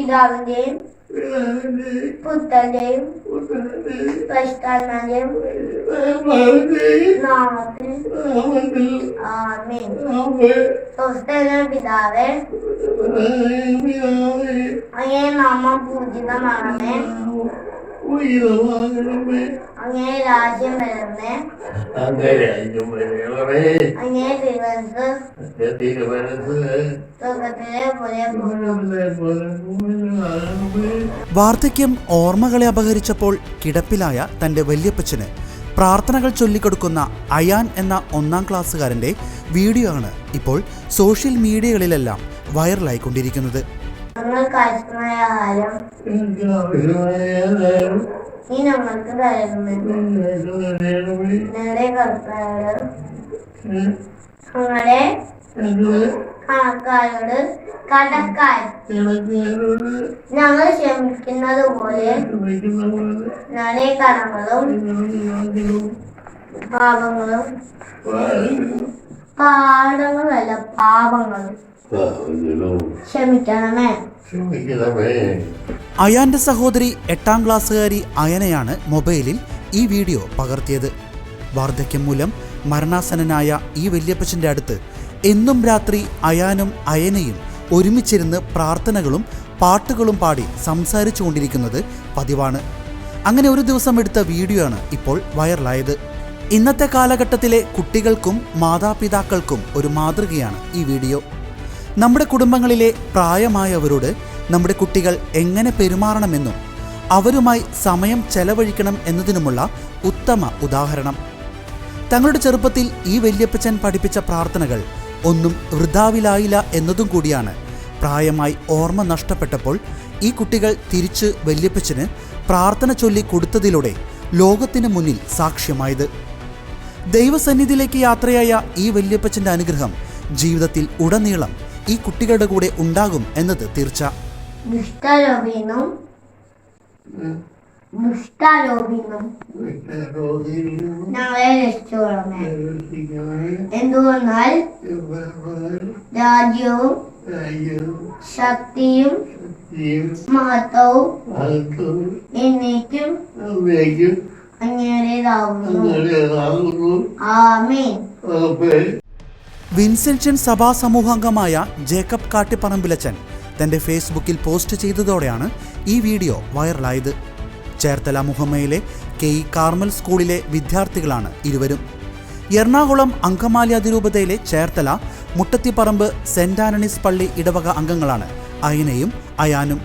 പിതാവിന്റെയും പുത്രന്റെയും പരിഷ്കാരന്റെയും നാമത്തിൽ ആമേൻ സ്വസ്ഥന പിതാവേ അങ്ങേ നാമം പൂജിതമാണമേ അങ്ങേ രാജ്യം വരണമേ അങ്ങേ തിരുവനന്തപുരത്ത് സ്വർഗത്തിലെ പോലെ വാർദ്ധക്യം ഓർമ്മകളെ അപഹരിച്ചപ്പോൾ കിടപ്പിലായ തന്റെ വല്യപ്പച്ചന് പ്രാർത്ഥനകൾ ചൊല്ലിക്കൊടുക്കുന്ന അയാൻ എന്ന ഒന്നാം ക്ലാസ്സുകാരന്റെ വീഡിയോ ആണ് ഇപ്പോൾ സോഷ്യൽ മീഡിയകളിലെല്ലാം വൈറലായിക്കൊണ്ടിരിക്കുന്നത്. നീ കണക്കാരോട് കടക്കാർ ഞങ്ങൾ ക്ഷമിക്കുന്നത് പോലെ ഞാനേ കടങ്ങളും പാപങ്ങളും പാടങ്ങളല്ല പാപങ്ങളും. ക്ഷമിക്കണമേ. അയാന്റെ സഹോദരി എട്ടാം ക്ലാസ്സുകാരി അയനയാണ് മൊബൈലിൽ ഈ വീഡിയോ പകർത്തിയത്. വാർദ്ധക്യം മൂലം മരണാസനായ ഈ വല്യപ്പച്ചന്റെ അടുത്ത് എന്നും രാത്രി അയാനും അയനയും ഒരുമിച്ചിരുന്ന് പ്രാർത്ഥനകളും പാട്ടുകളും പാടി സംസാരിച്ചു കൊണ്ടിരിക്കുന്നത് പതിവാണ്. അങ്ങനെ ഒരു ദിവസം എടുത്ത വീഡിയോ ആണ് ഇപ്പോൾ വൈറലായത്. ഇന്നത്തെ കാലഘട്ടത്തിലെ കുട്ടികൾക്കും മാതാപിതാക്കൾക്കും ഒരു മാതൃകയാണ് ഈ വീഡിയോ. നമ്മുടെ കുടുംബങ്ങളിലെ പ്രായമായവരോട് നമ്മുടെ കുട്ടികൾ എങ്ങനെ പെരുമാറണമെന്നും അവരുമായി സമയം ചെലവഴിക്കണം എന്നതിനുമുള്ള ഉത്തമ ഉദാഹരണം. തങ്ങളുടെ ചെറുപ്പത്തിൽ ഈ വല്യപ്പച്ചൻ പഠിപ്പിച്ച പ്രാർത്ഥനകൾ ഒന്നും വൃതാവിലായില്ല എന്നതും കൂടിയാണ്. പ്രായമായി ഓർമ്മ നഷ്ടപ്പെട്ടപ്പോൾ ഈ കുട്ടികൾ തിരിച്ച് വല്യപ്പച്ചന് പ്രാർത്ഥന ചൊല്ലി കൊടുത്തതിലൂടെ ലോകത്തിന് മുന്നിൽ സാക്ഷ്യമായത്. ദൈവസന്നിധിയിലേക്ക് യാത്രയായ ഈ വല്യപ്പച്ചന്റെ അനുഗ്രഹം ജീവിതത്തിൽ ഉടനീളം ഈ കുട്ടികളുടെ കൂടെ ഉണ്ടാകും എന്നത് തീർച്ച. ഞങ്ങളെ രാജ്യവും ശക്തിയും മഹത്വവും എന്നേക്കും അങ്ങേടേതാവുന്നു ആമേൻ. വിൻസെൻഷൻ സഭാ സമൂഹാംഗമായ ജേക്കബ് കാട്ടിപ്പറമ്പിലച്ചൻ തന്റെ ഫേസ്ബുക്കിൽ പോസ്റ്റ് ചെയ്തതോടെയാണ് ഈ വീഡിയോ വൈറലായത്. ചേർത്തല മുഹമ്മയിലെ കെ ഇ കാർമൽ സ്കൂളിലെ വിദ്യാർത്ഥികളാണ് ഇരുവരും. എറണാകുളം അങ്കമാലി അതിരൂപതയിലെ ചേർത്തല മുട്ടത്തിപ്പറമ്പ് സെന്റ് ആന്റണീസ് പള്ളി ഇടവക അംഗങ്ങളാണ്. അയനയും അയാനും.